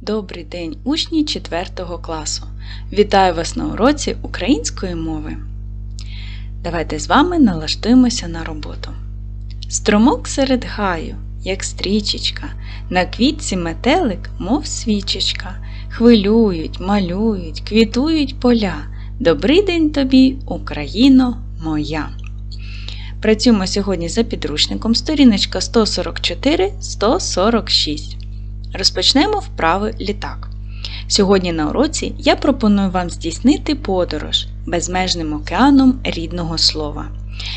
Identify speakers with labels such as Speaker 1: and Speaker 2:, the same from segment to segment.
Speaker 1: Добрий день, учні 4 класу! Вітаю вас на уроці української мови. Давайте з вами налаштуємося на роботу. Струмок серед гаю, як стрічечка, на квітці метелик, мов свічечка, хвилюють, малюють, квітують поля. Добрий день тобі, Україно моя! Працюємо сьогодні за підручником сторіночка 144-146. Розпочнемо вправи літак. Сьогодні на уроці я пропоную вам здійснити подорож безмежним океаном рідного слова.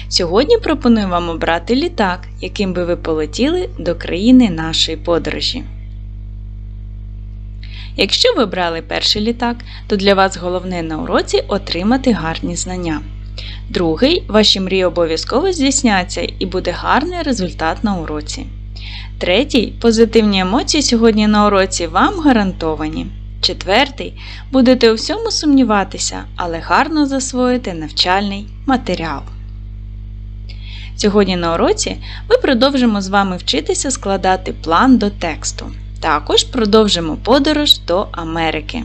Speaker 1: Сьогодні пропоную вам обрати літак, яким би ви полетіли до країни нашої подорожі. Якщо ви обрали перший літак, то для вас головне на уроці отримати гарні знання. Другий, ваші мрії обов'язково здійсняться і буде гарний результат на уроці. Третій позитивні емоції сьогодні на уроці вам гарантовані. Четвертий будете у всьому сумніватися, але гарно засвоїте навчальний матеріал. Сьогодні на уроці ми продовжимо з вами вчитися складати план до тексту. Також продовжимо подорож до Америки.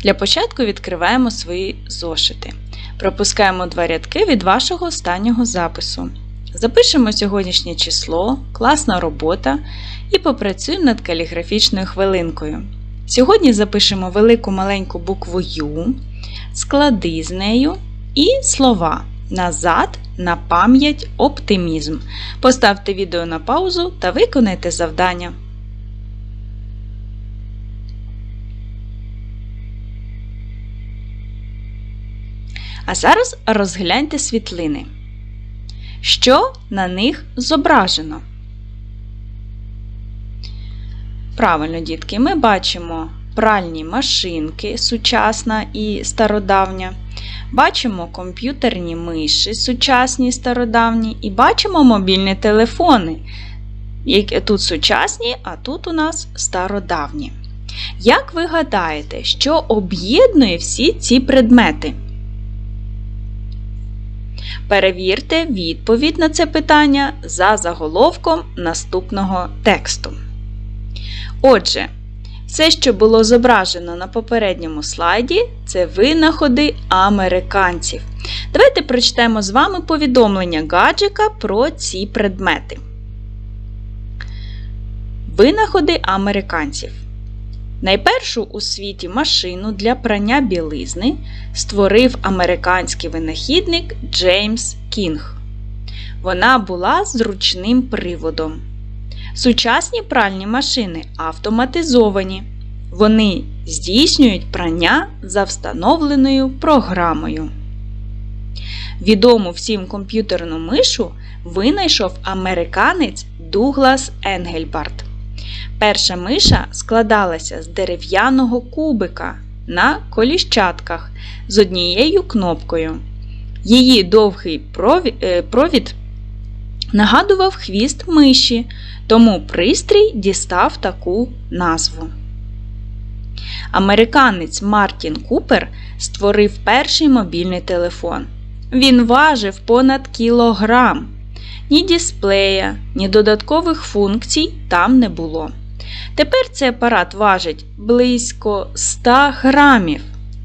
Speaker 1: Для початку відкриваємо свої зошити. Пропускаємо два рядки від вашого останнього запису. Запишемо сьогоднішнє число, класна робота і попрацюємо над каліграфічною хвилинкою. Сьогодні запишемо велику маленьку букву Ю, склади з нею і слова назад, на пам'ять, оптимізм. Поставте відео на паузу та виконайте завдання. А зараз розгляньте світлини. Що на них зображено? Правильно, дітки, ми бачимо пральні машинки, сучасна і стародавня. Бачимо комп'ютерні миші, сучасні і стародавні, і бачимо мобільні телефони. Тут сучасні, а тут у нас стародавні. Як ви гадаєте, що об'єднує всі ці предмети? Перевірте відповідь на це питання за заголовком наступного тексту. Отже, все, що було зображено на попередньому слайді, це винаходи американців. Давайте прочитаємо з вами повідомлення гаджика про ці предмети. Винаходи американців. Найпершу у світі машину для прання білизни створив американський винахідник Джеймс Кінг. Вона була зручним приводом. Сучасні пральні машини автоматизовані. Вони здійснюють прання за встановленою програмою. Відому всім комп'ютерну мишу винайшов американець Дуглас Енгельбарт. Перша миша складалася з дерев'яного кубика на коліщатках з однією кнопкою. Її довгий провід нагадував хвіст миші, тому пристрій дістав таку назву. Американець Мартін Купер створив перший мобільний телефон. Він важив понад кілограм. Ні дисплея, ні додаткових функцій там не було. Тепер цей апарат важить близько 100 грамів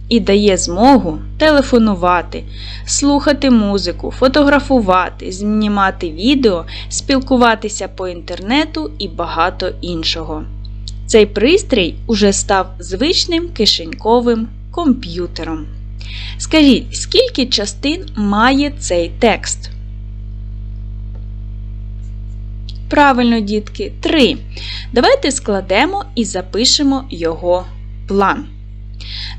Speaker 1: і дає змогу телефонувати, слухати музику, фотографувати, знімати відео, спілкуватися по інтернету і багато іншого. Цей пристрій уже став звичним кишеньковим комп'ютером. Скажіть, скільки частин має цей текст? Правильно, дітки, три. Давайте складемо і запишемо його план.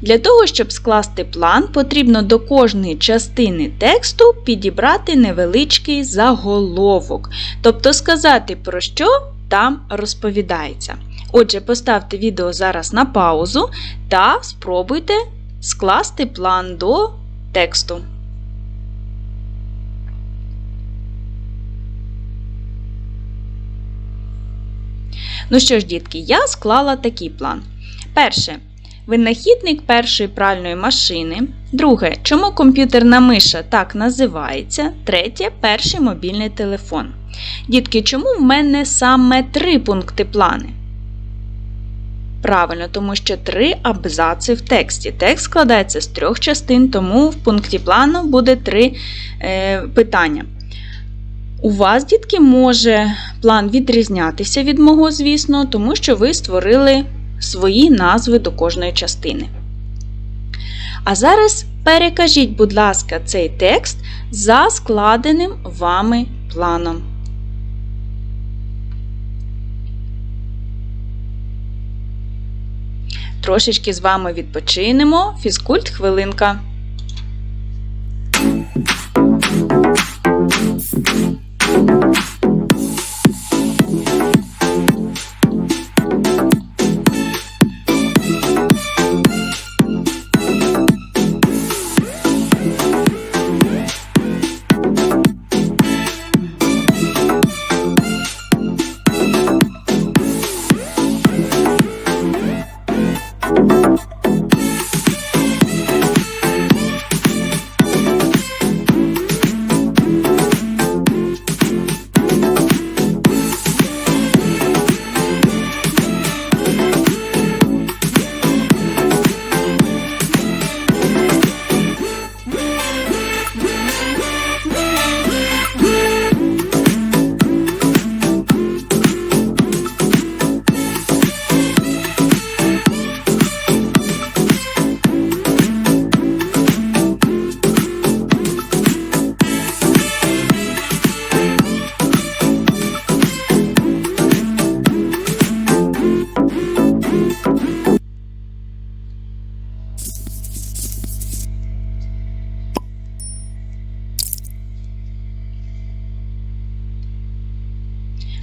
Speaker 1: Для того, щоб скласти план, потрібно до кожної частини тексту підібрати невеличкий заголовок, тобто сказати, про що там розповідається. Отже, поставте відео зараз на паузу та спробуйте скласти план до тексту. Ну що ж, дітки, я склала такий план. Перше. Винахідник першої пральної машини. Друге, чому комп'ютерна миша так називається. Третє перший мобільний телефон. Дітки, чому в мене саме три пункти плани? Правильно, тому що три абзаци в тексті. Текст складається з трьох частин, тому в пункті плану буде три е, питання. У вас, дітки, може план відрізнятися від мого, звісно, тому що ви створили свої назви до кожної частини. А зараз перекажіть, будь ласка, цей текст за складеним вами планом. Трошечки з вами відпочинемо. Фізкульт хвилинка.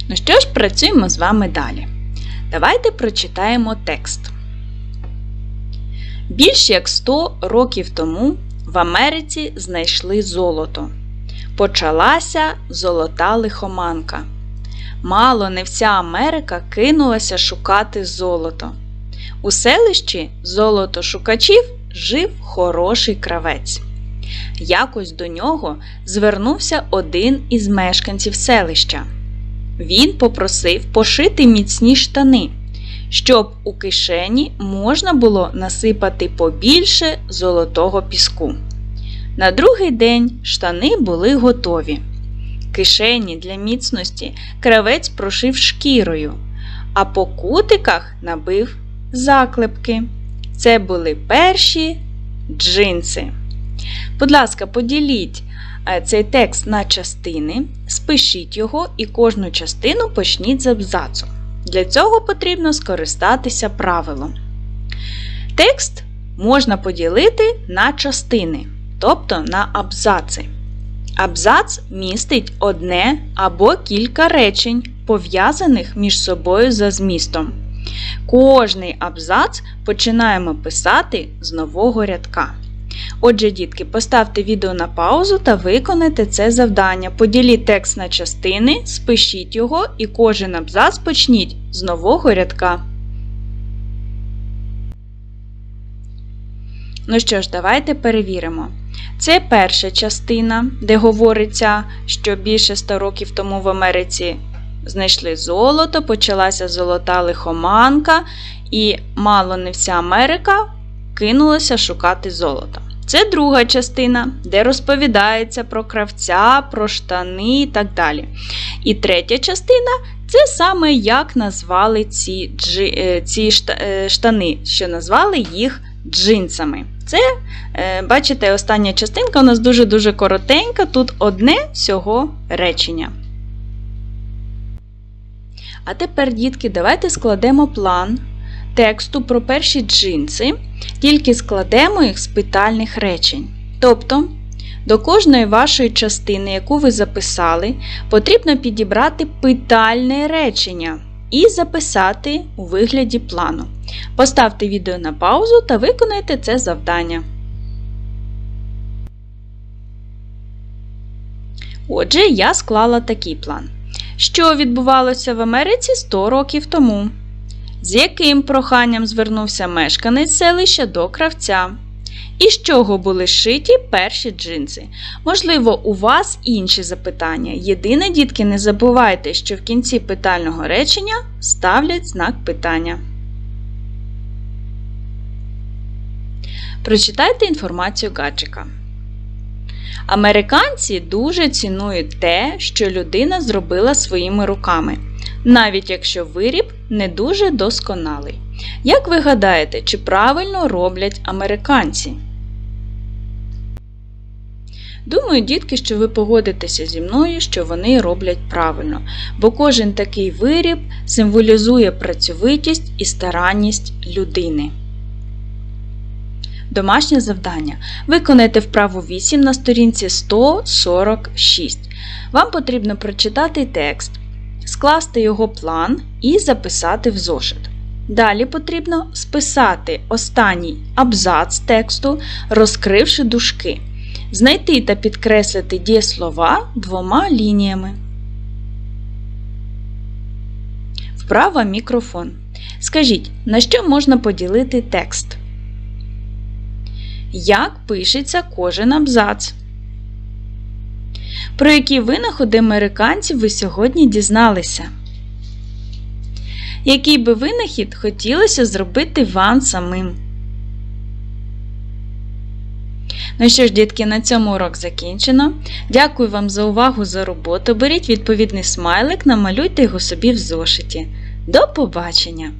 Speaker 1: Ну що ж, працюємо з вами далі. Давайте прочитаємо текст. Більш як 100 років тому в Америці знайшли золото. Почалася золота лихоманка. Мало не вся Америка кинулася шукати золото. У селищі золотошукачів жив хороший кравець. Якось до нього звернувся один із мешканців селища. Він попросив пошити міцні штани, щоб у кишені можна було насипати побільше золотого піску. На другий день штани були готові. Кишені для міцності кравець прошив шкірою, а по кутиках набив заклепки. Це були перші джинси. Будь ласка, поділіть цей текст на частини, спишіть його і кожну частину почніть з абзацу. Для цього потрібно скористатися правилом. Текст можна поділити на частини, тобто на абзаци. Абзац містить одне або кілька речень, пов'язаних між собою за змістом. Кожний абзац починаємо писати з нового рядка. Отже, дітки, поставте відео на паузу та виконайте це завдання. Поділіть текст на частини, спишіть його і кожен абзац почніть з нового рядка. Ну що ж, давайте перевіримо. Це перша частина, де говориться, що більше 100 років тому в Америці знайшли золото, почалася золота лихоманка, і мало не вся Америка кинулася шукати золото. Це друга частина, де розповідається про кравця, про штани і так далі. І третя частина це саме як назвали ці джи, ці штани, що назвали їх джинсами. Це, бачите, остання частинка у нас дуже-дуже коротенька, тут одне всього речення. А тепер, дітки, давайте складемо план тексту про перші джинси, тільки складемо їх з питальних речень. Тобто, до кожної вашої частини, яку ви записали, потрібно підібрати питальне речення і записати у вигляді плану. Поставте відео на паузу та виконайте це завдання. Отже, я склала такий план. Що відбувалося в Америці 100 років тому? з яким проханням звернувся мешканець селища до кравця. І з чого були шиті перші джинси? Можливо, у вас інші запитання. Єдине, дітки, не забувайте, що в кінці питального речення ставлять знак питання. Прочитайте інформацію гаджика. Американці дуже цінують те, що людина зробила своїми руками, навіть якщо виріб не дуже досконалий. Як ви гадаєте, чи правильно роблять американці? Думаю, дітки, що ви погодитеся зі мною, що вони роблять правильно, бо кожен такий виріб символізує працьовитість і старанність людини. Домашнє завдання. Виконайте вправу 8 на сторінці 146. Вам потрібно прочитати текст, скласти його план і записати в зошит. Далі потрібно списати останній абзац тексту, розкривши дужки. Знайти та підкреслити дієслова двома лініями. Вправа мікрофон. Скажіть, на що можна поділити текст? Як пишеться кожен абзац? Про які винаходи американців ви сьогодні дізналися? Який би винахід хотілося зробити вам самим? Ну що ж, дітки, на цьому урок закінчено. Дякую вам за увагу за роботу. Беріть відповідний смайлик, намалюйте його собі в зошиті. До побачення!